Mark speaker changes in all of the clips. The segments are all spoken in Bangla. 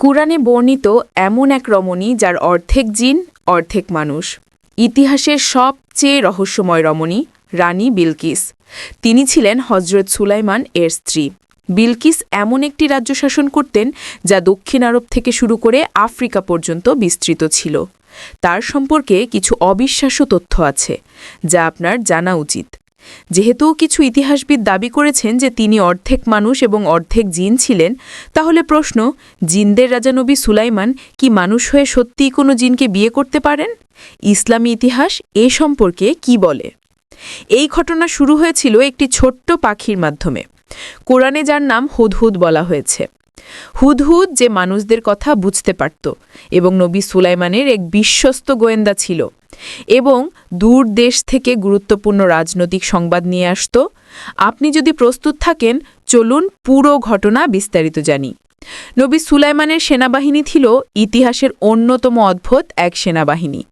Speaker 1: কুরআনে বর্ণিত এমন এক রমণী যার অর্ধেক জিন, অর্ধেক মানুষ। ইতিহাসের সবচেয়ে রহস্যময় রমণী রানী বিলকিস। তিনি ছিলেন হজরত সুলাইমান এর স্ত্রী। বিলকিস এমন একটি রাজ্য শাসন করতেন যা দক্ষিণ আরব থেকে শুরু করে আফ্রিকা পর্যন্ত বিস্তৃত ছিল। তার সম্পর্কে কিছু অবিশ্বাস্য তথ্য আছে, যা আপনার জানা উচিত। যেহেতু কিছু ইতিহাসবিদ দাবি করেছেন যে তিনি অর্ধেক মানুষ এবং অর্ধেক জিন ছিলেন, তাহলে প্রশ্ন, জিনদের রাজা নবী সুলাইমান কি মানুষ হয়ে সত্যিই কোনো জিনকে বিয়ে করতে পারেন? ইসলামী ইতিহাস এ সম্পর্কে কি বলে? এই ঘটনা শুরু হয়েছিল একটি ছোট্ট পাখির মাধ্যমে। কোরআনে যার নাম হুদহুদ বলা হয়েছে। হুদহুদ যে মানুষদের কথা বুঝতে পারত এবং নবী সুলাইমানের এক বিশ্বস্ত গোয়েন্দা ছিল। এবং দূর দেশ থেকে গুরুত্বপূর্ণ রাজনৈতিক সংবাদ নিয়ে আসত। আপনি যদি প্রস্তুত থাকেন, চলুন পুরো ঘটনা বিস্তারিত জানি। নবী সুলাইমানের সেনাবাহিনী ছিল ইতিহাসের অন্যতম অদ্ভুত এক সেনাবাহিনী।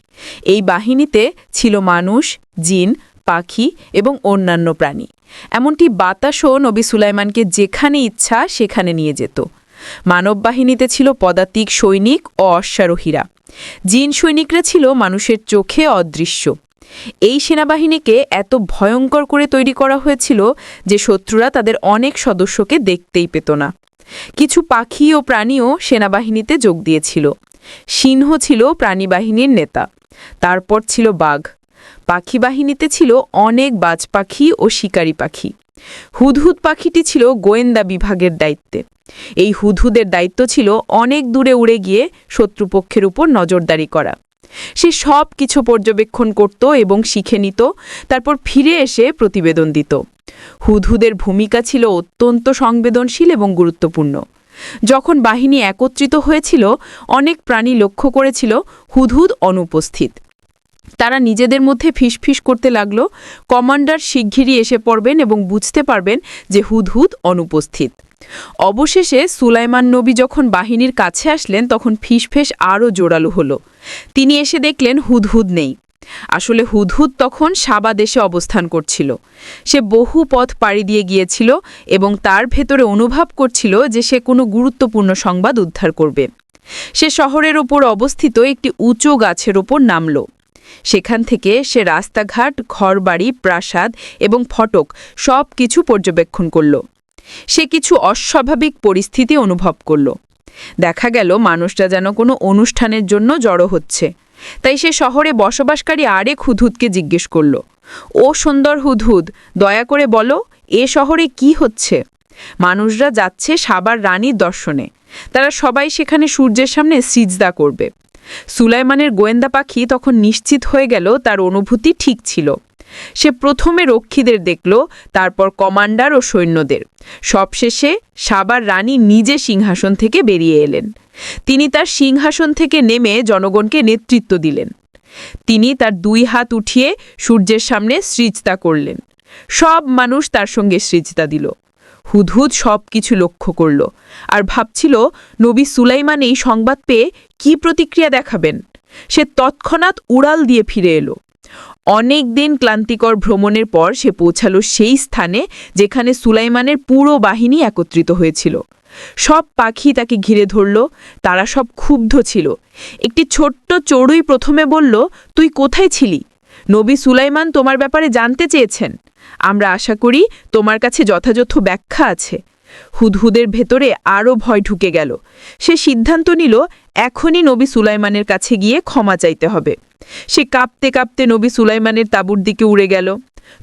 Speaker 1: এই বাহিনীতে ছিল মানুষ, জিন, পাখি এবং অন্যান্য প্রাণী। এমনটি বাতাসও নবী সুলাইমানকে যেখানে ইচ্ছা সেখানে নিয়ে যেত। মানব বাহিনীতে ছিল পদাতিক সৈনিক ও অশ্বারোহীরা। জিন সৈনিকরা ছিল মানুষের চোখে অদৃশ্য। এই সেনাবাহিনীকে এত ভয়ঙ্কর করে তৈরি করা হয়েছিল যে শত্রুরা তাদের অনেক সদস্যকে দেখতেই পেত না। কিছু পাখি ও প্রাণীও সেনাবাহিনীতে যোগ দিয়েছিল। সিংহ ছিল প্রাণীবাহিনীর নেতা। তারপর ছিল বাঘ। পাখি বাহিনীতে ছিল অনেক বাজ পাখি ও শিকারী পাখি। হুদহুদ পাখিটি ছিল গোয়েন্দা বিভাগের দায়িত্বে। এই হুদহুদের দায়িত্ব ছিল অনেক দূরে উড়ে গিয়ে শত্রুপক্ষের উপর নজরদারি করা। সে সব কিছু পর্যবেক্ষণ করত এবং শিখে নিত, তারপর ফিরে এসে প্রতিবেদন দিত। হুদহুদের ভূমিকা ছিল অত্যন্ত সংবেদনশীল এবং গুরুত্বপূর্ণ। যখন বাহিনী একত্রিত হয়েছিল, অনেক প্রাণী লক্ষ্য করেছিল হুদহুদ অনুপস্থিত। তারা নিজেদের মধ্যে ফিসফিস করতে লাগল। কমান্ডার শিগগিরই এসে পড়বেন এবং বুঝতে পারবেন যে হুদহুদ অনুপস্থিত। অবশেষে সুলাইমান নবী যখন বাহিনীর কাছে আসলেন, তখন ফিসফেস আরও জোরালো হলো। তিনি এসে দেখলেন হুদহুদ নেই। আসলে হুদহুদ তখন সাবা দেশে অবস্থান করছিল। সে বহু পথ পাড়ি দিয়ে গিয়েছিল এবং তার ভেতরে অনুভব করছিল যে সে কোনো গুরুত্বপূর্ণ সংবাদ উদ্ধার করবে। সে শহরের ওপর অবস্থিত একটি উঁচু গাছের ওপর নামল। সেখান থেকে সে রাস্তাঘাট, ঘরবাড়ি, প্রাসাদ এবং ফটক সব কিছু পর্যবেক্ষণ করল। সে কিছু অস্বাভাবিক পরিস্থিতি অনুভব করল। দেখা গেল মানুষরা যেন কোনো অনুষ্ঠানের জন্য জড়ো হচ্ছে। তাই সে শহরে বসবাসকারী আরেক হুদহুদকে জিজ্ঞেস করল, ও সুন্দর হুদহুদ, দয়া করে বলো, এ শহরে কি হচ্ছে? মানুষরা যাচ্ছে সাবার রানীর দর্শনে। তারা সবাই সেখানে সূর্যের সামনে সিজদা করবে। সুলাইমানের গোয়েন্দা পাখি তখন নিশ্চিত হয়ে গেল তার অনুভূতি ঠিক ছিল। সে প্রথমে রক্ষীদের দেখল, তারপর কমান্ডার ও সৈন্যদের। সবশেষে সাবার রানী নিজে সিংহাসন থেকে বেরিয়ে এলেন। তিনি তার সিংহাসন থেকে নেমে জনগণকে নেতৃত্ব দিলেন। তিনি তার দুই হাত উঠিয়ে সূর্যের সামনে সৃজতা করলেন। সব মানুষ তার সঙ্গে সৃজতা দিল। হুদহুদ সব কিছু লক্ষ্য করল আর ভাবছিল নবী সুলাইমান এই সংবাদ পেয়ে কি প্রতিক্রিয়া দেখাবেন। সে তৎক্ষণাৎ উড়াল দিয়ে ফিরে এলো। অনেক দিন ক্লান্তিকর ভ্রমণের পর সে পৌঁছালো সেই স্থানে যেখানে সুলাইমানের পুরো বাহিনী একত্রিত হয়েছিল। সব পাখি তাকে ঘিরে ধরল, তারা সব ক্ষুব্ধ ছিল। একটি ছোট্ট চড়ুই প্রথমে বলল, তুই কোথায় ছিলি? নবী সুলাইমান তোমার ব্যাপারে জানতে চেয়েছেন। আমরা আশা করি তোমার কাছে যথাযথ ব্যাখ্যা আছে। হুদহুদের ভেতরে আরও ভয় ঢুকে গেল। সে সিদ্ধান্ত নিল, এখনই নবী সুলাইমানের কাছে গিয়ে ক্ষমা চাইতে হবে। সে কাঁপতে কাঁপতে নবী সুলাইমানের তাঁবুর দিকে উড়ে গেল।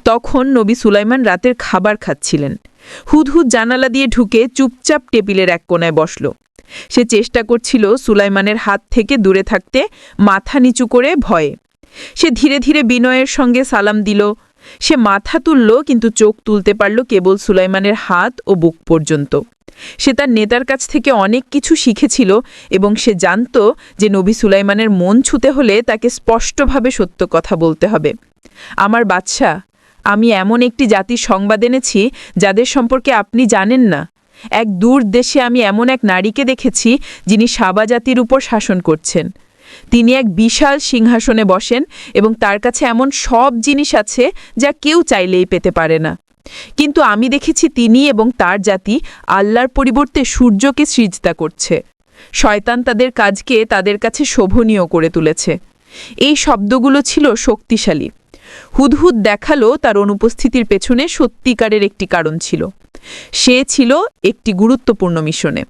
Speaker 1: তখন নবী সুলাইমান রাতের খাবার খাচ্ছিলেন। হুদহুদ জানালা দিয়ে ঢুকে চুপচাপ টেবিলের এক কোনায় বসল। সে চেষ্টা করছিল সুলাইমানের হাত থেকে দূরে থাকতে মাথা নিচু করে ভয়ে। সে ধীরে ধীরে বিনয়ের সঙ্গে সালাম দিল। সে মাথা তুলল, কিন্তু চোখ তুলতে পারল কেবল সুলাইমানের হাত ও বুক পর্যন্ত। সে তার নেতার কাছ থেকে অনেক কিছু শিখেছিল এবং সে জানত যে নবী সুলাইমানের মন ছুতে হলে তাকে স্পষ্টভাবে সত্য কথা বলতে হবে। আমার বাচ্চা আমি এমন একটি জাতির সংবাদ এনেছি যাদের সম্পর্কে আপনি জানেন না। এক দূর দেশে আমি এমন এক নারীকে দেখেছি যিনি সাবা জাতির উপর শাসন করছেন। তিনি এক বিশাল সিংহাসনে বসেন এবং তার কাছে এমন সব জিনিস আছে যা কেউ চাইলেই পেতে পারে না। কিন্তু আমি দেখেছি তিনি এবং তার জাতি আল্লাহর পরিবর্তে সূর্যকে সৃজতা করছে। শয়তান তাদের কাজকে তাদের কাছে শোভনীয় করে তুলেছে। এই শব্দগুলো ছিল শক্তিশালী। হুদহুদ দেখাল তার অনুপস্থিতির পেছনে সত্যিকারের একটি কারণ ছিল। সে ছিল একটি গুরুত্বপূর্ণ মিশনে।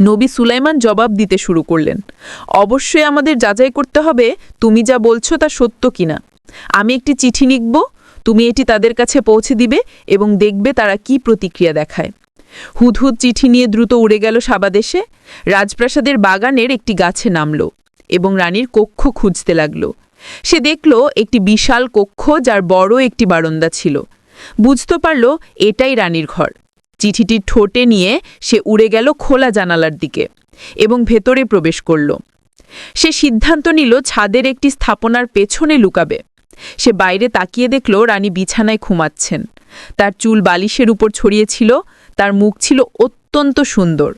Speaker 1: নবী সুলাইমান জবাব দিতে শুরু করলেন, অবশ্যই আমাদের যাচাই করতে হবে তুমি যা বলছো তা সত্য কিনা। আমি একটি চিঠি লিখব, তুমি এটি তাদের কাছে পৌঁছে দিবে এবং দেখবে তারা কি প্রতিক্রিয়া দেখায়। হুদহুদ চিঠি নিয়ে দ্রুত উড়ে গেল সাবাদেশে রাজপ্রাসাদের বাগানের একটি গাছে নামল এবং রানীর কক্ষ খুঁজতে লাগল। সে দেখল একটি বিশাল কক্ষ যার বড় একটি বারান্দা ছিল। বুঝতে পারল এটাই রানীর ঘর। চিঠিটি ঠোঁটে নিয়ে সে উড়ে গেল খোলা জানালার দিকে এবং ভেতরে প্রবেশ করল। সে সিদ্ধান্ত নিল ছাদের একটি স্থাপনার পেছনে লুকাবে। সে বাইরে তাকিয়ে দেখল রানী বিছানায় ঘুমাচ্ছেন। তার চুল বালিশের উপর ছড়িয়েছিল তার মুখ ছিল অত্যন্ত সুন্দর।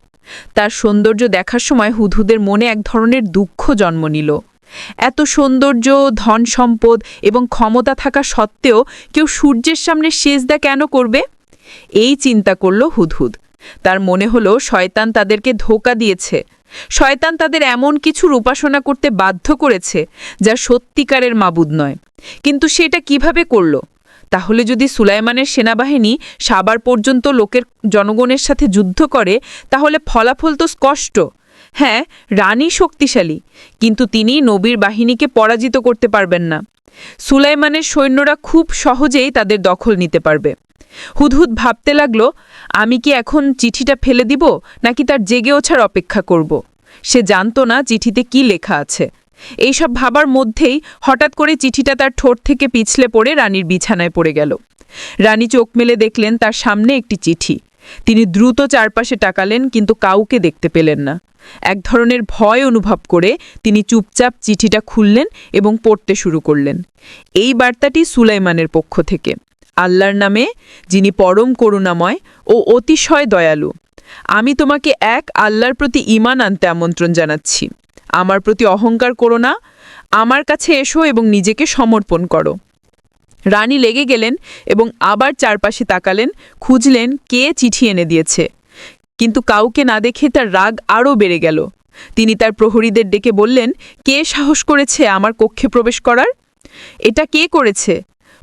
Speaker 1: তার সৌন্দর্য দেখার সময় হুদহুদের মনে এক ধরনের দুঃখ জন্ম নিল। এত সৌন্দর্য ধন সম্পদ এবং ক্ষমতা থাকা সত্ত্বেও কেউ সূর্যের সামনে সেজদা কেন করবে? এই চিন্তা করল হুদহুদ। তার মনে হলো শয়তান তাদেরকে ধোকা দিয়েছে। শয়তান তাদের এমন কিছুর উপাসনা করতে বাধ্য করেছে, যা সত্যিকারের মাবুদ নয়। কিন্তু সেটা কীভাবে করল? তাহলে যদি সুলাইমানের সেনাবাহিনী সাবার পর্যন্ত লোকের জনগণের সাথে যুদ্ধ করে, তাহলে ফলাফল তো স্পষ্ট। হ্যাঁ রানী শক্তিশালী, কিন্তু তিনি নবীর বাহিনীকে পরাজিত করতে পারবেন না। সুলাইমানের সৈন্যরা খুব সহজেই তাদের দখল নিতে পারবে। হুদহুদ ভাবতে লাগল, আমি কি এখন চিঠিটা ফেলে দিব, নাকি তার জেগে ওঠার অপেক্ষা করব? সে জানতো না চিঠিতে কি লেখা আছে। এইসব ভাবার মধ্যেই হঠাৎ করে চিঠিটা তার ঠোঁট থেকে পিছলে পড়ে রানীর বিছানায় পড়ে গেল। রানী চোখ মেলে দেখলেন তার সামনে একটি চিঠি। তিনি দ্রুত চারপাশে টাকালেন কিন্তু কাউকে দেখতে পেলেন না। এক ধরনের ভয় অনুভব করে তিনি চুপচাপ চিঠিটা খুললেন এবং পড়তে শুরু করলেন। এই বার্তাটি সুলাইমানের পক্ষ থেকে। আল্লাহর নামে, যিনি পরম করুণাময় ও অতিশয় দয়ালু। আমি তোমাকে এক আল্লাহর প্রতি ইমান আনতে আমন্ত্রণ জানাচ্ছি। আমার প্রতি অহংকার করো না। আমার কাছে এসো এবং নিজেকে সমর্পণ করো। রানী লেগে গেলেন এবং আবার চারপাশে তাকালেন, খুঁজলেন কে চিঠি এনে দিয়েছে। কিন্তু কাউকে না দেখে তার রাগ আরও বেড়ে গেল। তিনি তার প্রহরীদের ডেকে বললেন, কে সাহস করেছে আমার কক্ষে প্রবেশ করার? এটা কে করেছে?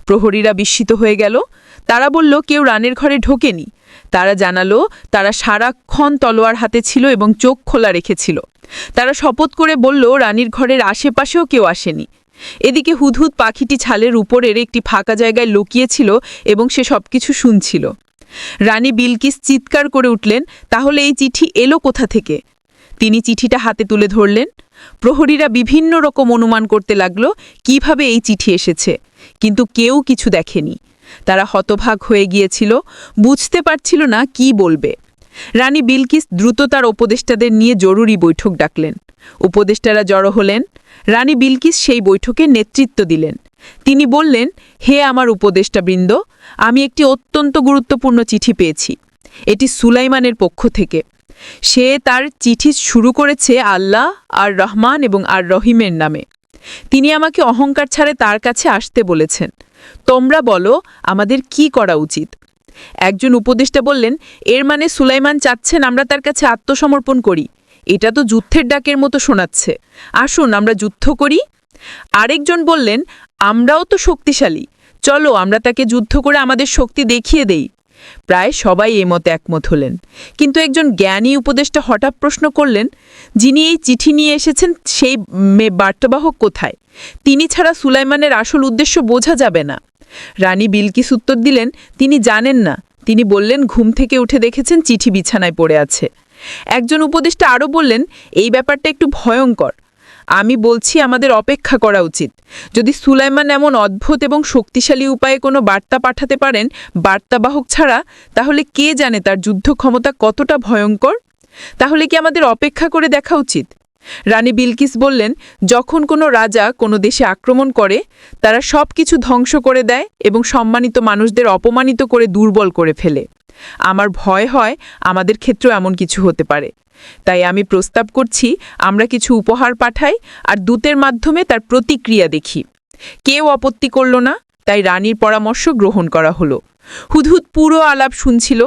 Speaker 1: প্রহরীরা বিস্মিত হয়ে গেল। তারা বলল, কেউ রানের ঘরে ঢোকেনি। তারা জানালো, তারা সারাক্ষণ তলোয়ার হাতে ছিল এবং চোখ খোলা রেখেছিল। তারা শপথ করে বলল, রানীর ঘরের আশেপাশেও কেউ আসেনি। এদিকে হুদহুদ পাখিটি ছালের উপরের একটি ফাঁকা জায়গায় লুকিয়েছিল এবং সে সবকিছু শুনছিল। রানী বিলকিস চিৎকার করে উঠলেন, তাহলে এই চিঠি এলো কোথা থেকে? তিনি চিঠিটা হাতে তুলে ধরলেন। প্রহরীরা বিভিন্ন রকম অনুমান করতে লাগল, কীভাবে এই চিঠি এসেছে? কিন্তু কেউ কিছু দেখেনি। তারা হতভাগ হয়ে গিয়েছিল, বুঝতে পারছিল না কি বলবে। রানী বিলকিস দ্রুত তার উপদেষ্টাদের নিয়ে জরুরি বৈঠক ডাকলেন। উপদেষ্টারা জড়ো হলেন। রানী বিলকিস সেই বৈঠকে নেতৃত্ব দিলেন। তিনি বললেন, হে আমার উপদেষ্টাবৃন্দ, আমি একটি অত্যন্ত গুরুত্বপূর্ণ চিঠি পেয়েছি। এটি সুলাইমানের পক্ষ থেকে। সে তার চিঠি শুরু করেছে আল্লাহ, আর রহমান এবং আর রহিমের নামে। তিনি আমাকে অহংকার ছাড়ে তার কাছে আসতে বলেছেন। তোমরা বলো, আমাদের কি করা উচিত? একজন উপদেষ্টা বললেন, এর মানে সুলাইমান চাচ্ছেন আমরা তার কাছে আত্মসমর্পণ করি। এটা তো যুদ্ধের ডাকের মতো শোনাচ্ছে। আসুন, আমরা যুদ্ধ করি। আরেকজন বললেন, আমরাও তো শক্তিশালী। চলো, আমরা তাকে যুদ্ধ করে আমাদের শক্তি দেখিয়ে দেই। প্রায় সবাই এ মতে একমত হলেন। কিন্তু একজন জ্ঞানী উপদেষ্টা হঠাৎ প্রশ্ন করলেন, যিনি এই চিঠি নিয়ে এসেছেন সেই বার্তাবাহক কোথায়? তিনি ছাড়া সুলাইমানের আসল উদ্দেশ্য বোঝা যাবে না। রানী বিলকিস উত্তর দিলেন, তিনি জানেন না। তিনি বললেন, ঘুম থেকে উঠে দেখেছেন চিঠি বিছানায় পড়ে আছে। একজন উপদেষ্টা আরও বললেন, এই ব্যাপারটা একটু ভয়ঙ্কর। আমি বলছি, আমাদের অপেক্ষা করা উচিত। যদি সুলাইমান এমন অদ্ভুত এবং শক্তিশালী উপায়ে কোনো বার্তা পাঠাতে পারেন, বার্তাবাহক ছাড়া, তাহলে কে জানে তার যুদ্ধ ক্ষমতা কতটা ভয়ঙ্কর? তাহলে কি আমাদের অপেক্ষা করে দেখা উচিত? রানী বিলকিস বললেন, যখন কোনো রাজা কোনো দেশে আক্রমণ করে, তারা সব কিছু ধ্বংস করে দেয় এবং সম্মানিত মানুষদের অপমানিত করে দুর্বল করে ফেলে। আমার ভয় হয় আমাদের ক্ষেত্রেও এমন কিছু হতে পারে। তাই আমি প্রস্তাব করছি, আমরা কিছু উপহার পাঠাই আর দূতের মাধ্যমে তার প্রতিক্রিয়া দেখি। কেউ আপত্তি করল না, তাই রানীর পরামর্শ গ্রহণ করা হলো। হুদহুদ পুরো আলাপ শুনছিল,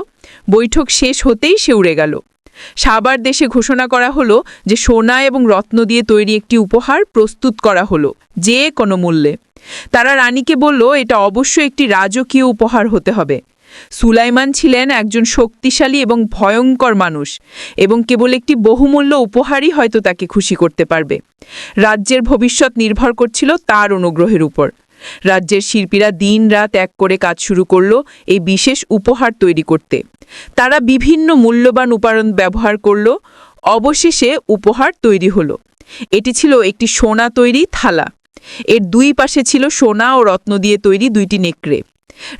Speaker 1: বৈঠক শেষ হতেই সে উড়ে গেল। সাবার দেশে ঘোষণা করা হলো যে সোনা এবং রত্ন দিয়ে তৈরি একটি উপহার প্রস্তুত করা হলো, যে কোনো মূল্যে। তারা রানীকে বলল, এটা অবশ্যই একটি রাজকীয় উপহার হতে হবে। সুলাইমান ছিলেন একজন শক্তিশালী এবং ভয়ঙ্কর মানুষ এবং কেবল একটি বহুমূল্য উপহারই হয়তো তাকে খুশি করতে পারবে। রাজ্যের ভবিষ্যৎ নির্ভর করছিল তার অনুগ্রহের উপর। রাজ্যের শিল্পীরা দিন রাত এক করে কাজ শুরু করল এই বিশেষ উপহার তৈরি করতে। তারা বিভিন্ন মূল্যবান উপাদান ব্যবহার করল। অবশেষে উপহার তৈরি হলো। এটি ছিল একটি সোনা তৈরি থালা। এর দুই পাশে ছিল সোনা ও রত্ন দিয়ে তৈরি দুইটি নেকড়ে।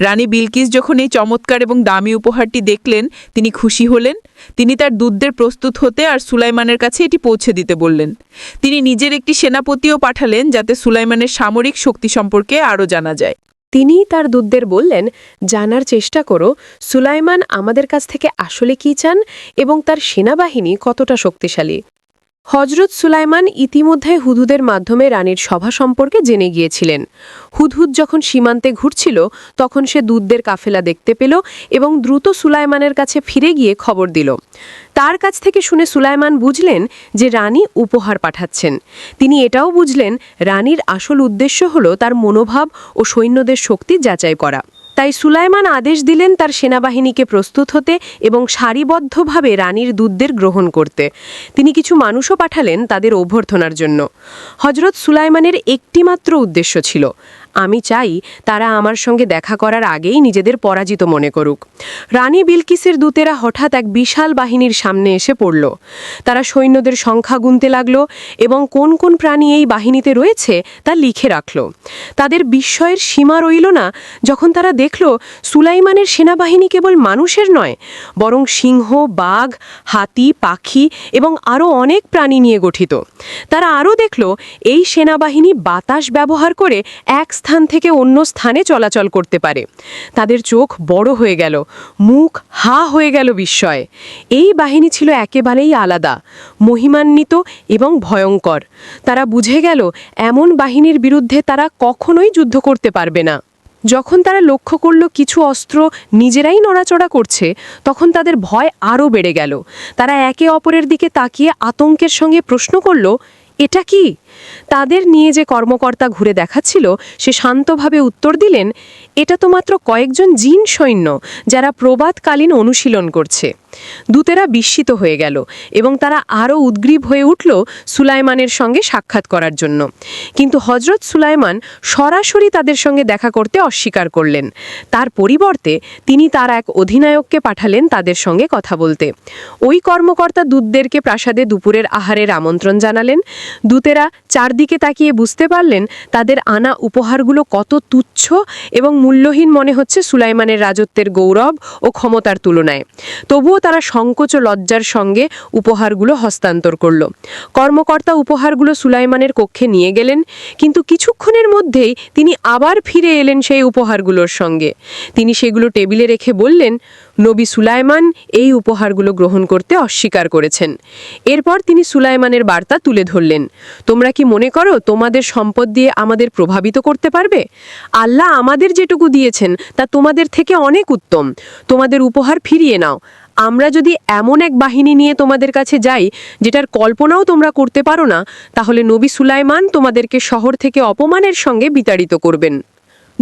Speaker 1: রানী বিলকিস যখন এই চমৎকার এবং দামি উপহারটি দেখলেন, তিনি খুশি হলেন। তিনি তার দুধদের প্রস্তুত হতে আর সুলাইমানের কাছে এটি পৌঁছে দিতে বললেন। তিনি নিজের একটি সেনাপতিও পাঠালেন যাতে সুলাইমানের সামরিক শক্তি সম্পর্কে আরও জানা যায়।
Speaker 2: তিনি তার দূতদের বললেন, জানার চেষ্টা করো, সুলাইমান আমাদের কাছ থেকে আসলে কি চান এবং তার সেনাবাহিনী কতটা শক্তিশালী? হজরত সুলাইমান ইতিমধ্যে হুদুদের মাধ্যমে রানীর সভা সম্পর্কে জেনে গিয়েছিলেন। হুদহুদ যখন সীমান্তে ঘুরছিল, তখন সে দূতদের কাফেলা দেখতে পেল এবং দ্রুত সুলাইমানের কাছে ফিরে গিয়ে খবর দিল। তার কাছ থেকে শুনে সুলাইমান বুঝলেন যে রানী উপহার পাঠাচ্ছেন। তিনি এটাও বুঝলেন, রানীর আসল উদ্দেশ্য হল তার মনোভাব ও সৈন্যদের শক্তি যাচাই করা। তাই সুলাইমান আদেশ দিলেন তার সেনাবাহিনীকে প্রস্তুত হতে এবং সারিবদ্ধভাবে রানীর দুধদের গ্রহণ করতে। তিনি কিছু মানুষও পাঠালেন তাদের অভ্যর্থনার জন্য। হজরত সুলাইমানের একটিমাত্র উদ্দেশ্য ছিল আমি চাই তারা আমার সঙ্গে দেখা করার আগেই নিজেদের পরাজিত মনে করুক। রানী বিলকিসের দূতেরা হঠাৎ এক বিশাল বাহিনীর সামনে এসে পড়ল। তারা সৈন্যদের সংখ্যা গুনতে লাগল এবং কোন কোন প্রাণী এই বাহিনীতে রয়েছে তা লিখে রাখল। তাদের বিস্ময়ের সীমা রইল না যখন তারা দেখল সুলাইমানের সেনাবাহিনী কেবল মানুষের নয়, বরং সিংহ, বাঘ, হাতি, পাখি এবং আরও অনেক প্রাণী নিয়ে গঠিত। তারা আরও দেখল এই সেনাবাহিনী বাতাস ব্যবহার করে এক স্থান থেকে অন্য স্থানে চলাচল করতে পারে। তাদের চোখ বড় হয়ে গেল, মুখ হা হয়ে গেল বিস্ময়ে। এই বাহিনী ছিল একেবারেই আলাদা, মহিমান্বিত এবং ভয়ঙ্কর। তারা বুঝে গেল, এমন বাহিনীর বিরুদ্ধে তারা কখনোই যুদ্ধ করতে পারবে না। যখন তারা লক্ষ্য করল কিছু অস্ত্র নিজেরাই নড়াচড়া করছে, তখন তাদের ভয় আরও বেড়ে গেল। তারা একে অপরের দিকে তাকিয়ে আতঙ্কের সঙ্গে প্রশ্ন করল, এটা কি? তাদের নিয়ে যে কর্মকর্তা ঘুরে দেখাচ্ছিল, সে শান্তভাবে উত্তর দিলেন, এটা তো মাত্র কয়েকজন জিন সৈন্য যারা প্রবাদকালীন অনুশীলন করছে। দূতেরা বিস্মিত হয়ে গেল এবং তারা আরও উদ্গ্রীব হয়ে উঠল সুলাইমানের সঙ্গে সাক্ষাৎ করার জন্য। কিন্তু হজরত সুলাইমান সরাসরি তাদের সঙ্গে দেখা করতে অস্বীকার করলেন। তার পরিবর্তে তিনি তার এক অধিনায়ককে পাঠালেন তাদের সঙ্গে কথা বলতে। ওই কর্মকর্তা দূতদেরকে প্রাসাদে দুপুরের আহারের আমন্ত্রণ জানালেন। দূতেরা চারদিকে তাকিয়ে বুঝতে পারলেন তাদের আনা উপহারগুলো কত তুচ্ছ। এবং মূল্যহীন মনে হচ্ছে সুলাইমানের রাজত্বের গৌরব ও ক্ষমতার তুলনায়। তবুও তারা সংকোচ ও লজ্জার সঙ্গে উপহারগুলো হস্তান্তর করল। কর্মকর্তা উপহারগুলো সুলাইমানের কক্ষে নিয়ে গেলেন, কিন্তু কিছুক্ষণের মধ্যেই তিনি আবার ফিরে এলেন সেই উপহারগুলোর সঙ্গে। তিনি সেগুলো টেবিলে রেখে বললেন, নবী সুলাইমান এই উপহারগুলো গ্রহণ করতে অস্বীকার করেছেন। এরপর তিনি সুলাইমানের বার্তা তুলে ধরলেন, তোমরা কি মনে করো তোমাদের সম্পদ দিয়ে আমাদের প্রভাবিত করতে পারবে? আল্লাহ আমাদের যেটুকু দিয়েছেন, তা তোমাদের থেকে অনেক উত্তম। তোমাদের উপহার ফিরিয়ে নাও। আমরা যদি এমন এক বাহিনী নিয়ে তোমাদের কাছে যাই, যেটার কল্পনাও তোমরা করতে পারো না, তাহলে নবী সুলাইমান তোমাদেরকে শহর থেকে অপমানের সঙ্গে বিতাড়িত করবেন।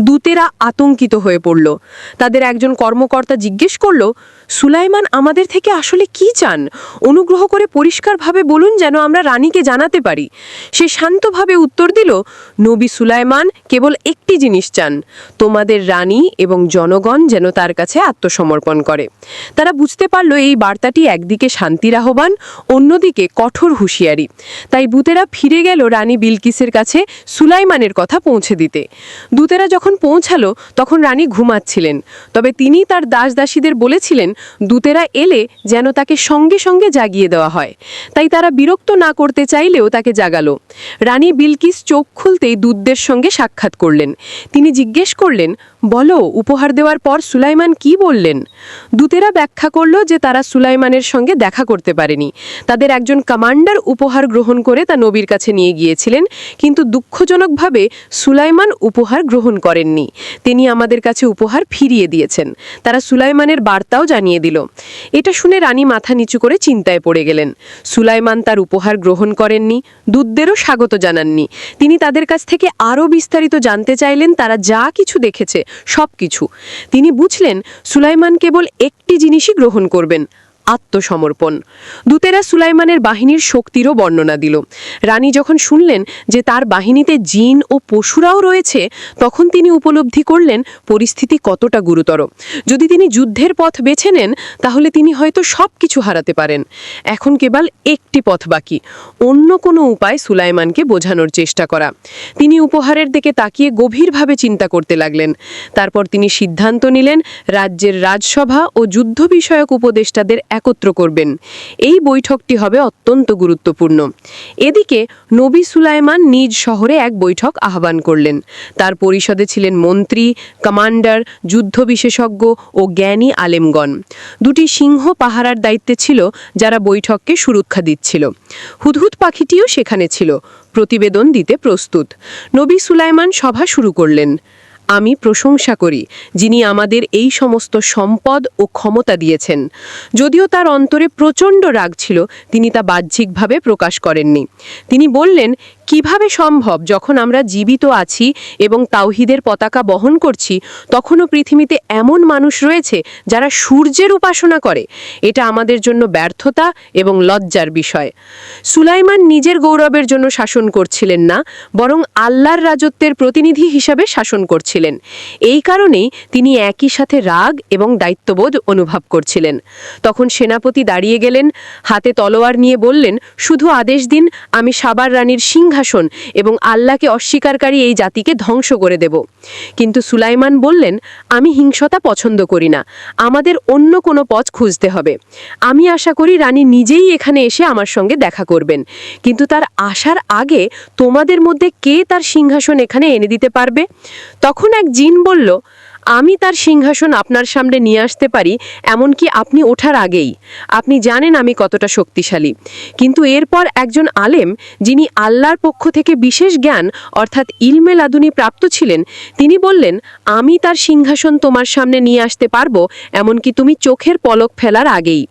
Speaker 2: দূতেরা আতঙ্কিত হয়ে পড়ল। তাদের একজন কর্মকর্তা জিজ্ঞেস করল সুলাইমান আমাদের থেকে আসলে কি চান? অনুগ্রহ করে পরিষ্কারভাবে বলুন যেন আমরা রানীকে জানাতে পারি। সে শান্তভাবে উত্তর দিল, নবী সুলাইমান, কেবল একটি জিনিস চান। তোমাদের রানী এবং জনগণ যেন তার কাছে আত্মসমর্পণ করে। তারা বুঝতে পারল এই বার্তাটি একদিকে শান্তির আহ্বান, অন্যদিকে কঠোর হুঁশিয়ারি। তাই দূতেরা ফিরে গেল রানী বিলকিসের কাছে সুলাইমানের কথা পৌঁছে দিতে। দূতেরা যখন পৌঁছালো, তখন রানী ঘুমাচ্ছিলেন। তবে তিনি তার দাস দাসীদের বলেছিলেন দূতেরা এলে যেন তাকে সঙ্গে সঙ্গে জাগিয়ে দেওয়া হয়। তাই তারা বিরক্ত না করতে চাইলেও তাকে জাগালো। রানী বিলকিস চোখ খুলতেই দূতদের সঙ্গে সাক্ষাৎ করলেন। তিনি জিজ্ঞেস করলেন, বলো, উপহার দেওয়ার পর সুলাইমান কি বললেন? দূতেরা ব্যাখ্যা করল যে তারা সুলাইমানের সঙ্গে দেখা করতে পারেনি। তাদের একজন কমান্ডার উপহার গ্রহণ করে তা নবীর কাছে নিয়ে গিয়েছিলেন, কিন্তু দুঃখজনকভাবে সুলাইমান উপহার গ্রহণ করেননি। তিনি আমাদের কাছে উপহার ফিরিয়ে দিয়েছেন। তারা সুলাইমানের বার্তাও জানিয়ে দিল। এটা শুনে রানী মাথা নিচু করে চিন্তায় পড়ে গেলেন। সুলাইমান তার উপহার গ্রহণ করেননি দূতদেরও স্বাগত জানাননি। তিনি তাদের কাছ থেকে আরও বিস্তারিত জানতে চাইলেন, তারা যা কিছু দেখেছে সব কিছু তিনি বুঝলেন, সুলাইমান কেবল একটি জিনিসই গ্রহণ করবেন আত্মসমর্পণ। দূতেরা সুলাইমানের বাহিনীর শক্তিরও বর্ণনা দিল। রানী যখন শুনলেন যে তার বাহিনীতে জিন ও পশুরাও রয়েছে, তখন তিনি উপলব্ধি করলেন পরিস্থিতি কতটা গুরুতর। যদি তিনি যুদ্ধের পথ বেছে নেন, তাহলে তিনি হয়তো সব কিছু হারাতে পারেন। এখন কেবল একটি পথ বাকি, অন্য কোনো উপায় সুলাইমানকে বোঝানোর চেষ্টা করা। তিনি উপহারের দিকে তাকিয়ে গভীরভাবে চিন্তা করতে লাগলেন। তারপর তিনি সিদ্ধান্ত নিলেন, রাজ্যের রাজসভা ও যুদ্ধ বিষয়ক উপদেষ্টাদের একত্র করবেন। এই বৈঠকটি হবে অত্যন্ত গুরুত্বপূর্ণ। এদিকে নবী সুলাইমান নিজ শহরে এক বৈঠক আহ্বান করলেন। তার পরিষদে ছিলেন মন্ত্রী, কমান্ডার যুদ্ধ বিশেষজ্ঞ ও জ্ঞানী আলেমগণ। দুটি সিংহ পাহারার দায়িত্বে ছিল, যারা বৈঠককে সুরক্ষা দিচ্ছিল। হুদহুদ পাখিটিও সেখানে ছিল। প্রতিবেদন দিতে প্রস্তুত। নবী সুলাইমান সভা শুরু করলেন। আমি প্রশংসা করি, যিনি আমাদের এই সমস্ত সম্পদ ও ক্ষমতা দিয়েছেন। যদিও তার অন্তরে প্রচণ্ড রাগ ছিল, তিনি তা বাহ্যিকভাবে প্রকাশ করেননি। তিনি বললেন কীভাবে সম্ভব যখন আমরা জীবিত আছি এবং তাওহিদের পতাকা বহন করছি, তখনও পৃথিবীতে এমন মানুষ রয়েছে যারা সূর্যের উপাসনা করে। এটা আমাদের জন্য ব্যর্থতা এবং লজ্জার বিষয়। সুলাইমান নিজের গৌরবের জন্য শাসন করছিলেন না, বরং আল্লাহর রাজত্বের প্রতিনিধি হিসাবে শাসন করছিলেন। এই কারণেই তিনি একই সাথে রাগ এবং দায়িত্ববোধ অনুভব করছিলেন। তখন সেনাপতি দাঁড়িয়ে গেলেন, হাতে তলোয়ার নিয়ে বললেন, শুধু আদেশ দিন, আমি সাবার রানীর সিংহাসন এবং আল্লাহকে অস্বীকারকারী এই জাতিকে ধ্বংস করে দেব। কিন্তু সুলাইমান বললেন, আমি হিংসতা পছন্দ করি না। আমাদের অন্য কোনো পথ খুঁজতে হবে। আমি আশা করি রানী নিজেই এখানে এসে আমার সঙ্গে দেখা করবেন। কিন্তু তার আসার আগে তোমাদের মধ্যে কে তার সিংহাসন এখানে এনে দিতে পারবে? তখন এক জিন বলল আমি তার সিংহাসন আপনার সামনে নিয়ে আসতে পারি, এমনকি আপনি ওঠার আগেই। আপনি জানেন আমি কতটা শক্তিশালী। কিন্তু এরপর একজন আলেম, যিনি আল্লাহর পক্ষ থেকে বিশেষ জ্ঞান, অর্থাৎ ইলমে লাদুনি প্রাপ্ত ছিলেন, তিনি বললেন, আমি তার সিংহাসন তোমার সামনে নিয়ে আসতে পারব, এমনকি তুমি চোখের পলক ফেলার আগেই।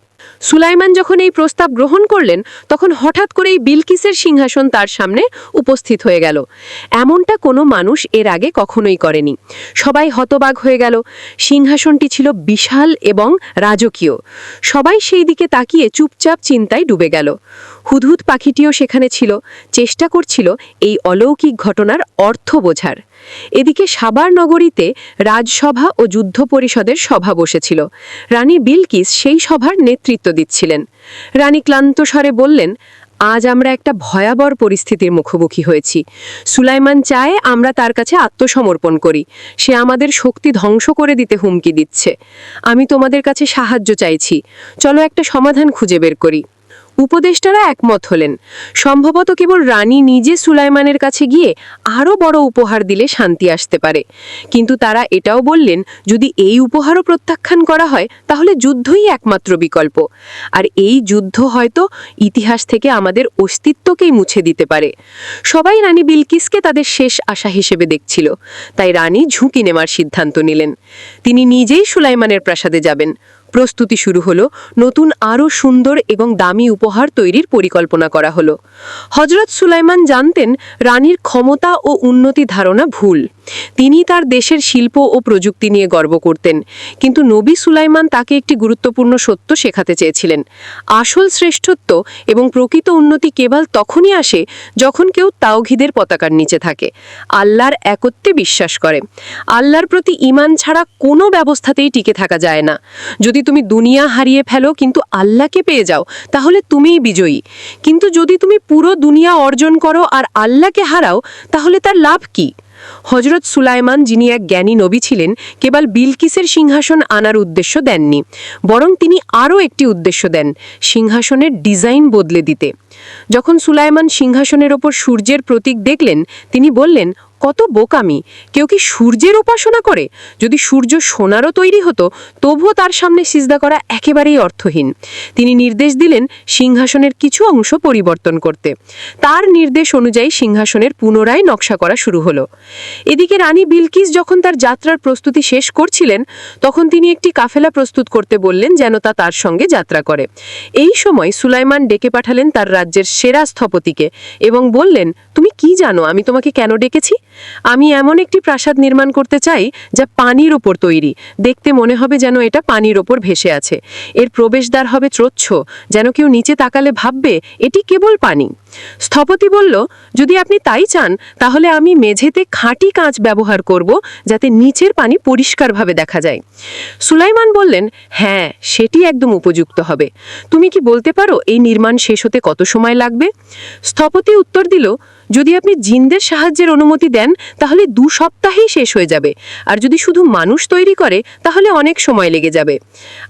Speaker 2: সুলাইমান যখন এই প্রস্তাব গ্রহণ করলেন, তখন হঠাৎ করেই বিলকিসের সিংহাসন তার সামনে উপস্থিত হয়ে গেল। এমনটা কোনো মানুষ এর আগে কখনোই করেনি। সবাই হতবাগ হয়ে গেল। সিংহাসনটি ছিল বিশাল এবং রাজকীয়। সবাই সেই দিকে তাকিয়ে চুপচাপ চিন্তায় ডুবে গেল। হুদহুদ পাখিটিও সেখানে ছিল। চেষ্টা করছিল এই অলৌকিক ঘটনার অর্থ বোঝার। এদিকে সাবার নগরীতে রাজসভা ও যুদ্ধ পরিষদের সভা বসেছিল। রানী বিলকিস সেই সভার নেতৃত্ব দিচ্ছিলেন। রানী ক্লান্ত স্বরে বললেন, আজ আমরা একটা ভয়াবহ পরিস্থিতির মুখোমুখি হয়েছি। সুলাইমান চায় আমরা তার কাছে আত্মসমর্পণ করি। সে আমাদের শক্তি ধ্বংস করে দিতে হুমকি দিচ্ছে। আমি তোমাদের কাছে সাহায্য চাইছি। চলো একটা সমাধান খুঁজে বের করি। উপদেষ্টারা একমত হলেন। সম্ভবত কেবল রানী নিজে সুলাইমানের কাছে গিয়ে আরও বড় উপহার দিলে শান্তি আসতে পারে। কিন্তু তারা এটাও বললেন, যদি এই উপহারও প্রত্যাখ্যান করা হয়, তাহলে যুদ্ধই একমাত্র বিকল্প। আর এই যুদ্ধ হয়তো ইতিহাস থেকে আমাদের অস্তিত্বকেই মুছে দিতে পারে। সবাই রানী বিলকিসকে তাদের শেষ আশা হিসেবে দেখছিল। তাই রানী ঝুঁকি নেওয়ার সিদ্ধান্ত নিলেন। তিনি নিজেই সুলাইমানের প্রাসাদে যাবেন। প্রস্তুতি শুরু হলো, নতুন আরও সুন্দর এবং দামি উপহার তৈরির পরিকল্পনা করা হলো। হজরত সুলাইমান জানতেন রানীর ক্ষমতা ও উন্নতি ধারণা ভুল। তিনি তার দেশের শিল্প ও প্রযুক্তি নিয়ে গর্ব করতেন। কিন্তু নবী সুলাইমান তাকে একটি গুরুত্বপূর্ণ সত্য শেখাতে চেয়েছিলেন। আসল শ্রেষ্ঠত্ব এবং প্রকৃত উন্নতি কেবল তখনই আসে যখন কেউ তাওঘিদের পতাকার নিচে থাকে। আল্লাহর একত্বে বিশ্বাস করে। আল্লাহর প্রতি ইমান ছাড়া কোনো ব্যবস্থাতেই টিকে থাকা যায় না। যদি তুমি দুনিয়া হারিয়ে ফেলো কিন্তু আল্লাহকে পেয়ে যাও, তাহলে তুমিই বিজয়ী। কিন্তু যদি তুমি পুরো দুনিয়া অর্জন করো আর আল্লাহকে হারাও, তাহলে তার লাভ কি? হজরত সুলাইমান, যিনি এক জ্ঞানী নবী ছিলেন, কেবল বিলকিসের সিংহাসন আনার উদ্দেশ্য দেননি, বরং তিনি আরও একটি উদ্দেশ্য দেন, সিংহাসনের ডিজাইন বদলে দিতে। যখন সুলাইমান সিংহাসনের ওপর সূর্যের প্রতীক দেখলেন, তিনি বললেন, কত বোকামি! কেউ কি সূর্যের উপাসনা করে? যদি সূর্য সোনারও তৈরি হতো, তবুও তার সামনে সিজদা করা একেবারেই অর্থহীন। তিনি নির্দেশ দিলেন সিংহাসনের কিছু অংশ পরিবর্তন করতে। তার নির্দেশ অনুযায়ী সিংহাসনের পুনরায় নকশা করা শুরু হলো। এদিকে রানী বিলকিস যখন তার যাত্রার প্রস্তুতি শেষ করছিলেন, তখন তিনি একটি কাফেলা প্রস্তুত করতে বললেন যেন তা তার সঙ্গে যাত্রা করে। এই সময় সুলাইমান ডেকে পাঠালেন তার রাজ্যের সেরা স্থপতিকে এবং বললেন, তুমি কি জানো আমি তোমাকে কেন ডেকেছি? আমি এমন একটি প্রাসাদ নির্মাণ করতে চাই যা পানির ওপর তৈরি। দেখতে মনে হবে যেন এটা পানির ওপর ভেসে আছে। এর প্রবেশদ্বার হবে ত্রচ্ছ যেন কেউ নিচে তাকালে ভাববে, এটি কেবল পানি। স্থপতি বলল, যদি আপনি তাই চান, তাহলে আমি মেঝেতে খাঁটি কাঁচ ব্যবহার করব, যাতে নিচের পানি পরিষ্কারভাবে দেখা যায়। সুলাইমান বললেন হ্যাঁ সেটি একদম উপযুক্ত হবে। তুমি কি বলতে পারো, এই নির্মাণ শেষ হতে কত সময় লাগবে? স্থপতি উত্তর দিল যদি আপনি জিনদের সাহায্যের অনুমতি দেন, তাহলে দু সপ্তাহেই শেষ হয়ে যাবে। আর যদি শুধু মানুষ তৈরি করে, তাহলে অনেক সময় লেগে যাবে।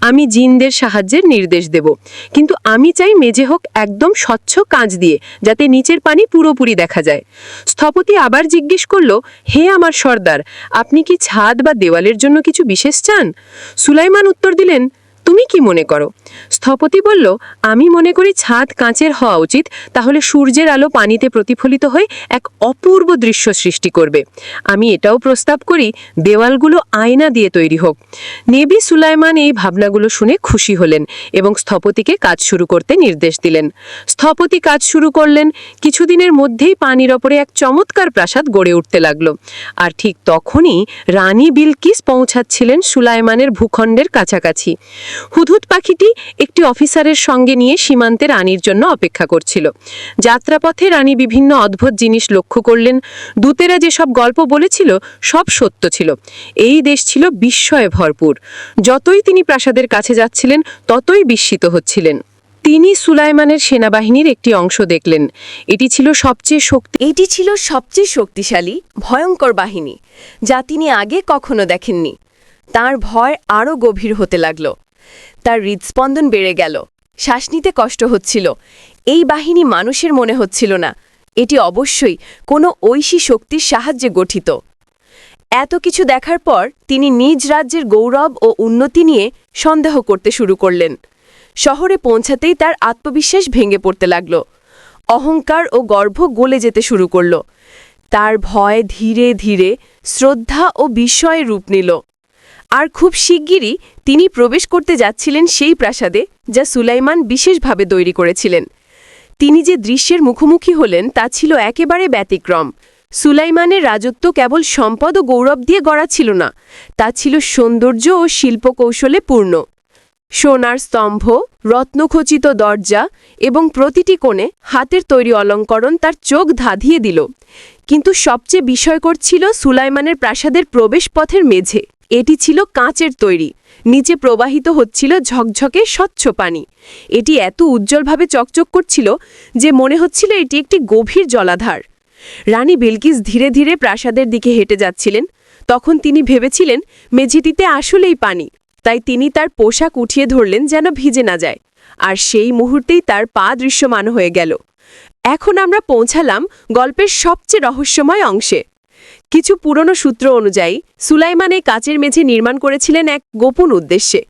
Speaker 2: আমি জিনদের সাহায্যের নির্দেশ দেব। কিন্তু আমি চাই মেঝে হোক একদম স্বচ্ছ কাঁচ দিয়ে, যাতে নিচের পানি পুরোপুরি দেখা যায়। স্থপতি আবার জিজ্ঞেস করল, হে আমার সর্দার, আপনি কি ছাদ বা দেওয়ালের জন্য কিছু বিশেষ চান? সুলাইমান উত্তর দিলেন তুমি কি মনে করো? স্থপতি বলল, আমি মনে করি ছাদ কাঁচের হওয়া উচিত, তাহলে সূর্যের আলো পানিতে প্রতিফলিত হয়ে এক অপূর্ব দৃশ্য সৃষ্টি করবে। আমি এটাও প্রস্তাব করি, দেওয়ালগুলো আয়না দিয়ে তৈরি হোক। নেবি সুলাইমান এই ভাবনাগুলো শুনে খুশি হলেন এবং স্থপতিকে কাজ শুরু করতে নির্দেশ দিলেন। স্থপতি কাজ শুরু করলেন, কিছুদিনের মধ্যেই পানির ওপরে এক চমৎকার প্রাসাদ গড়ে উঠতে লাগল। আর ঠিক তখনই রানী বিলকিস পৌঁছাচ্ছিলেন সুলাইমানের ভূখণ্ডের কাছাকাছি। হুদহুদ পাখিটি একটি অফিসারের সঙ্গে নিয়ে সীমান্তে রানীর জন্য অপেক্ষা করছিল। যাত্রাপথে রানী বিভিন্ন অদ্ভুত জিনিস লক্ষ্য করলেন। দূতেরা যেসব গল্প বলেছিল, সব সত্য ছিল। এই দেশ ছিল বিস্ময়ে ভরপুর। যতই তিনি প্রাসাদের কাছে যাচ্ছিলেন, ততই বিস্মিত হচ্ছিলেন। তিনি সুলাইমানের সেনাবাহিনীর একটি অংশ দেখলেন। এটি ছিল সবচেয়ে শক্তি
Speaker 3: এটি ছিল সবচেয়ে শক্তিশালী, ভয়ঙ্কর বাহিনী, যা তিনি আগে কখনো দেখেননি। তার ভয় আরও গভীর হতে লাগল। তার হৃদস্পন্দন বেড়ে গেল। শ্বাস নিতে কষ্ট হচ্ছিল। এই বাহিনী মানুষের মনে হচ্ছিল না। এটি অবশ্যই কোনো ঐশী শক্তির সাহায্যে গঠিত। এত কিছু দেখার পর তিনি নিজ রাজ্যের গৌরব ও উন্নতি নিয়ে সন্দেহ করতে শুরু করলেন। শহরে পৌঁছাতেই তার আত্মবিশ্বাস ভেঙে পড়তে লাগল। অহংকার ও গর্ভ গলে যেতে শুরু করল। তার ভয় ধীরে ধীরে শ্রদ্ধা ও বিস্ময়ে রূপ নিল। আর খুব শিগগিরই তিনি প্রবেশ করতে যাচ্ছিলেন সেই প্রাসাদে, যা সুলাইমান বিশেষভাবে তৈরি করেছিলেন। তিনি যে দৃশ্যের মুখোমুখি হলেন তা ছিল একেবারে ব্যতিক্রম। সুলাইমানের রাজত্ব কেবল সম্পদ ও গৌরব দিয়ে গড়া ছিল না, তা ছিল সৌন্দর্য ও শিল্পকৌশলে পূর্ণ। সোনার স্তম্ভ, রত্নখচিত দরজা এবং প্রতিটি কোণে হাতের তৈরি অলঙ্করণ তার চোখ ধাঁধিয়ে দিল। কিন্তু সবচেয়ে বিস্ময়কর ছিল সুলাইমানের প্রাসাদের প্রবেশপথের মেঝে। এটি ছিল কাঁচের তৈরি। নিচে প্রবাহিত হচ্ছিল ঝকঝকে স্বচ্ছ পানি। এটি এত উজ্জ্বলভাবে চকচক করছিল যে মনে হচ্ছিল এটি একটি গভীর জলাধার। রানী বিলকিস ধীরে ধীরে প্রাসাদের দিকে হেঁটে যাচ্ছিলেন। তখন তিনি ভেবেছিলেন, মেঝেটিতে আসলেই পানি। তাই তিনি তার পোশাক উঠিয়ে ধরলেন যেন ভিজে না যায়। আর সেই মুহূর্তেই তার পা দৃশ্যমান হয়ে গেল। এখন আমরা পৌঁছালাম গল্পের সবচেয়ে রহস্যময় অংশে। কিছু পুরনো সূত্র অনুযায়ী সুলাইমান কাচের মেঝে নির্মাণ করেছিলেন এক গোপন উদ্দেশ্যে।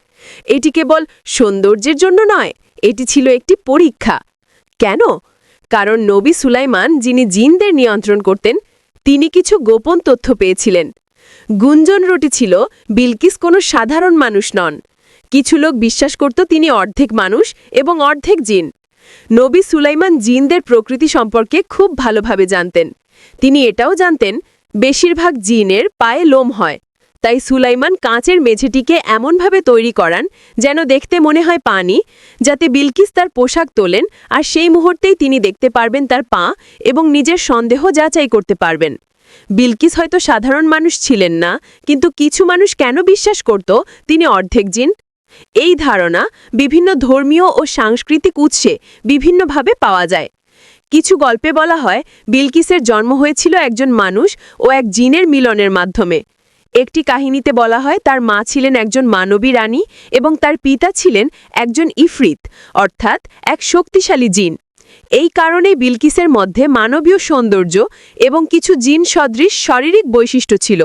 Speaker 3: এটি কেবল সৌন্দর্যের জন্য নয়, এটি ছিল একটি পরীক্ষা। কেন? কারণ নবী সুলাইমান যিনি জিনদের নিয়ন্ত্রণ করতেন, তিনি কিছু গোপন তথ্য পেয়েছিলেন। গুঞ্জন রুটি ছিল, বিলকিস কোনো সাধারণ মানুষ নন। কিছু লোক বিশ্বাস করত তিনি অর্ধেক মানুষ এবং অর্ধেক জিন। নবী সুলাইমান জিনদের প্রকৃতি সম্পর্কে খুব ভালোভাবে জানতেন। তিনি এটাও জানতেন বেশিরভাগ জিনের পায়ে লোম হয়। তাই সুলাইমান কাঁচের মেঝেটিকে এমনভাবে তৈরি করান যেন দেখতে মনে হয় পানি, যাতে বিলকিস তার পোশাক তোলেন আর সেই মুহূর্তেই তিনি দেখতে পারবেন তার পা এবং নিজের সন্দেহ যাচাই করতে পারবেন। বিলকিস হয়তো সাধারণ মানুষ ছিলেন না, কিন্তু কিছু মানুষ কেন বিশ্বাস করত তিনি অর্ধেক জিন? এই ধারণা বিভিন্ন ধর্মীয় ও সাংস্কৃতিক উৎসে বিভিন্নভাবে পাওয়া যায়। কিছু গল্পে বলা হয়, বিলকিসের জন্ম হয়েছিল একজন মানুষ ও এক জিনের মিলনের মাধ্যমে। একটি কাহিনীতে বলা হয়, তার মা ছিলেন একজন মানবী রানী এবং তার পিতা ছিলেন একজন ইফরিত, অর্থাৎ এক শক্তিশালী জিন।
Speaker 2: এই কারণে বিলকিসের মধ্যে মানবীয় সৌন্দর্য এবং কিছু জিন সদৃশ শারীরিক বৈশিষ্ট্য ছিল।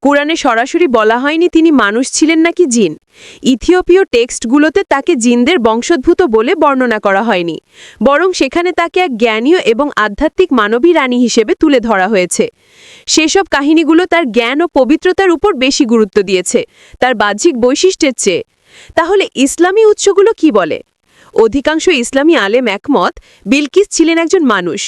Speaker 2: কোরআনে সরাসরি বলা হয়নি তিনি মানুষ ছিলেন নাকি জিন। ইথিওপীয় টেক্সটগুলোতে তাকে জিনদের বংশোদ্ভূত বলে বর্ণনা করা হয়নি, বরং সেখানে তাকে এক জ্ঞানীয় এবং আধ্যাত্মিক মানবী রানী হিসেবে তুলে ধরা হয়েছে। সেসব কাহিনীগুলো তার জ্ঞান ও পবিত্রতার উপর বেশি গুরুত্ব দিয়েছে, তার বাহ্যিক বৈশিষ্ট্যের চেয়ে। তাহলে ইসলামী উৎসগুলো কি বলে? অধিকাংশ ইসলামী আলেম একমত, বিলকিস ছিলেন একজন মানুষ।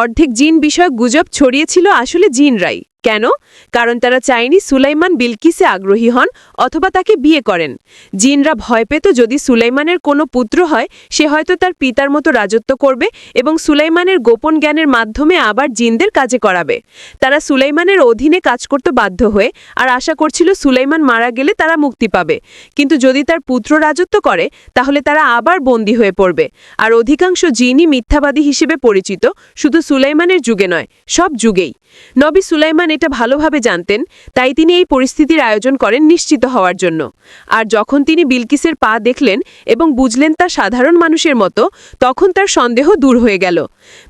Speaker 2: অর্ধেক জিন বিষয়ক গুজব ছড়িয়েছিল আসলে জিনরাই। কেন? কারণ তারা চায়নি সুলাইমান বিলকিসে আগ্রহী হন অথবা তাকে বিয়ে করেন। জিনরা ভয় পেত যদি সুলাইমানের কোনো পুত্র হয়, সে হয়তো তার পিতার মতো রাজত্ব করবে এবং সুলাইমানের গোপন জ্ঞানের মাধ্যমে আবার জিনদের কাজে করাবে। তারা সুলাইমানের অধীনে কাজ করতে বাধ্য হয়ে আর আশা করছিল সুলাইমান মারা গেলে তারা মুক্তি পাবে। কিন্তু যদি তার পুত্র রাজত্ব করে, তাহলে তারা আবার বন্দী হয়ে পড়বে। আর অধিকাংশ জিনই মিথ্যাবাদী হিসেবে পরিচিত, শুধু সুলাইমানের যুগে নয়, সব যুগেই। নবী সুলাইমান এটা ভালোভাবে জানতেন, তাই তিনি এই পরিস্থিতির আয়োজন করেন নিশ্চিত হওয়ার জন্য। আর যখন তিনি বিলকিসের পা দেখলেন এবং বুঝলেন তা সাধারণ মানুষের মতো, তখন তার সন্দেহ দূর হয়ে গেল।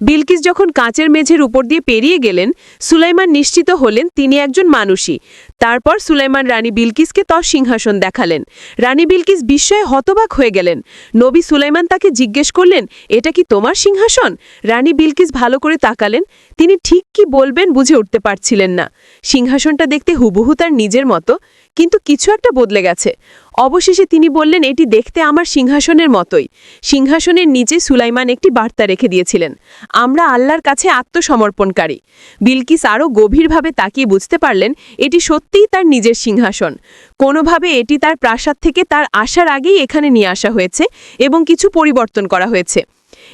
Speaker 2: বিলকিস যখন কাঁচের মেঝের উপর দিয়ে পেরিয়ে গেলেন, সুলাইমান নিশ্চিত হলেন তিনি একজন মানুষই। তারপর সুলাইমান রানী বিলকিসকে তর সিংহাসন দেখালেন। রানী বিলকিস বিস্ময়ে হতবাক হয়ে গেলেন। নবী সুলাইমান তাকে জিজ্ঞেস করলেন, এটা কি তোমার সিংহাসন? রানী বিলকিস ভালো করে তাকালেন। তিনি ঠিক কি বলবেন বুঝে উঠতে পারছিলেন না। সিংহাসনটা দেখতে হুবহু তার নিজের মতো, কিন্তু কিছু একটা বদলে গেছে। অবশেষে তিনি বললেন, এটি দেখতে আমার সিংহাসনের মতোই। সিংহাসনের নিচে সুলাইমান একটি বার্তা রেখে দিয়েছিলেন, আমরা আল্লাহর কাছে আত্মসমর্পণকারী। বিলকিস আরও গভীরভাবে তাকিয়ে বুঝতে পারলেন, এটি সত্যিই তার নিজের সিংহাসন। কোনোভাবে এটি তার প্রাসাদ থেকে তার আসার আগেই এখানে নিয়ে আসা হয়েছে এবং কিছু পরিবর্তন করা হয়েছে।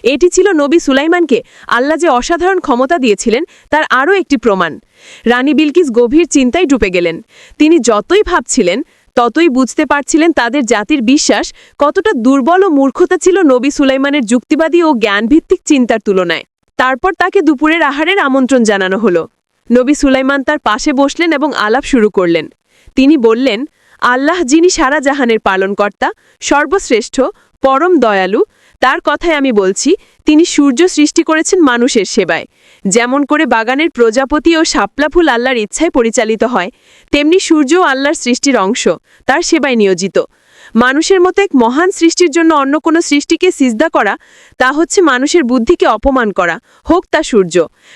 Speaker 2: এটি ছিল নবী সুলাইমানকে আল্লাহ যে অসাধারণ ক্ষমতা দিয়েছিলেন, তার আরও একটি প্রমাণ। রানী বিলকিস গভীর চিন্তায় ডুবে গেলেন। তিনি যতই ভাবছিলেন, ততই বুঝতে পারছিলেন তাদের জাতির বিশ্বাস কতটা দুর্বল ও মূর্খতা ছিল নবী সুলাইমানের যুক্তিবাদী ও জ্ঞানভিত্তিক চিন্তার তুলনায়। তারপর তাকে দুপুরের আহারের আমন্ত্রণ জানানো হলো। নবী সুলাইমান তার পাশে বসলেন এবং আলাপ শুরু করলেন। তিনি বললেন, আল্লাহ যিনি সারা জাহানের পালনকর্তা, সর্বশ্রেষ্ঠ, পরম দয়ালু তার কথায় আমি বলছি, তিনি সূর্য সৃষ্টি করেছেন মানুষের সেবায়। যেমন করে বাগানের প্রজাপতি ও শাপলা ফুল আল্লাহর ইচ্ছায় পরিচালিত হয়, তেমনি সূর্য আল্লাহর সৃষ্টির অংশ, তার সেবায় নিয়োজিত। মানুষের মতো এক মহান সৃষ্টির জন্য অন্য কোনো সৃষ্টিকে সিজদা করা, তা হচ্ছে মানুষের বুদ্ধিকে অপমান করা। হোক তা সূর্য।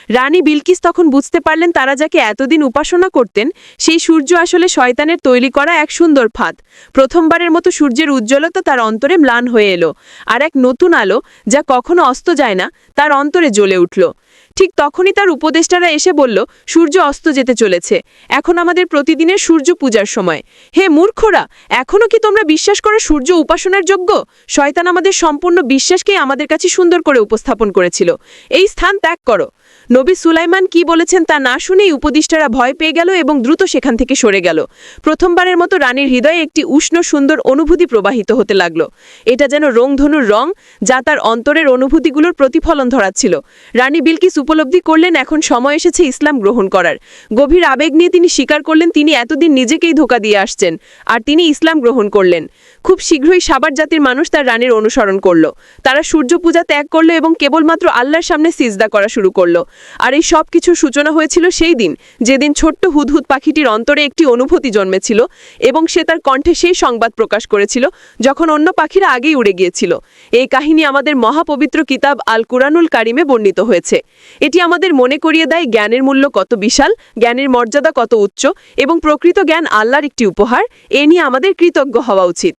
Speaker 2: রানী বিলকিস তখন বুঝতে পারলেন তারা যাকে এতদিন উপাসনা করতেন, সেই সূর্য আসলে শয়তানের তৈরি করা এক সুন্দর ফাঁদ। প্রথমবারের মতো সূর্যের উজ্জ্বলতা তার অন্তরে ম্লান হয়ে এলো। আর এক নতুন আলো, যা কখনো অস্ত যায় না, তার অন্তরে জ্বলে উঠল। ঠিক তখনই তার উপদেষ্টারা এসে বলল, সূর্য অস্ত যেতে চলেছে। এখন আমাদের প্রতিদিনের সূর্য পূজার সময়। হে মূর্খরা এখনও কি তোমরা বিশ্বাস করো সূর্য উপাসনার যোগ্য? শয়তান আমাদের সম্পূর্ণ বিশ্বাসকেই আমাদের কাছে সুন্দর করে উপস্থাপন করেছিল। এই স্থান ত্যাগ করো। নবী সুলাইমান কি বলেছেন তা না শুনেই উপদিষ্টারা ভয় পেয়ে গেল এবং দ্রুত সেখান থেকে সরে গেল। প্রথমবারের মতো রানীর হৃদয়ে একটি উষ্ণ সুন্দর অনুভূতি প্রবাহিত হতে লাগল। এটা যেন রংধনুর রং, যা তার অন্তরের অনুভূতিগুলোর প্রতিফলন ধরাচ্ছিল। রানী বিলকিস উপলব্ধি করলেন এখন সময় এসেছে ইসলাম গ্রহণ করার। গভীর আবেগ নিয়ে তিনি স্বীকার করলেন তিনি এতদিন নিজেকেই ধোকা দিয়ে আসছেন, আর তিনি ইসলাম গ্রহণ করলেন। খুব শীঘ্রই সাবার জাতির মানুষ তার রানীর অনুসরণ করল। তারা সূর্য পূজা ত্যাগ করল এবং কেবলমাত্র আল্লাহর সামনে সিজদা করা শুরু করল। আর এই সব কিছুর সূচনা হয়েছিল সেই দিন, যেদিন ছোট্ট হুদহুদ পাখিটির অন্তরে একটি অনুভূতি জন্মেছিল এবং সে তার কণ্ঠে সেই সংবাদ প্রকাশ করেছিল যখন অন্য পাখিরা আগেই উড়ে গিয়েছিল। এই কাহিনী আমাদের মহাপবিত্র কিতাব আল কুরানুল কারিমে বর্ণিত হয়েছে। এটি আমাদের মনে করিয়ে দেয় জ্ঞানের মূল্য কত বিশাল, জ্ঞানের মর্যাদা কত উচ্চ এবং প্রকৃত জ্ঞান আল্লাহর একটি উপহার, এ নিয়ে আমাদের কৃতজ্ঞ হওয়া উচিত।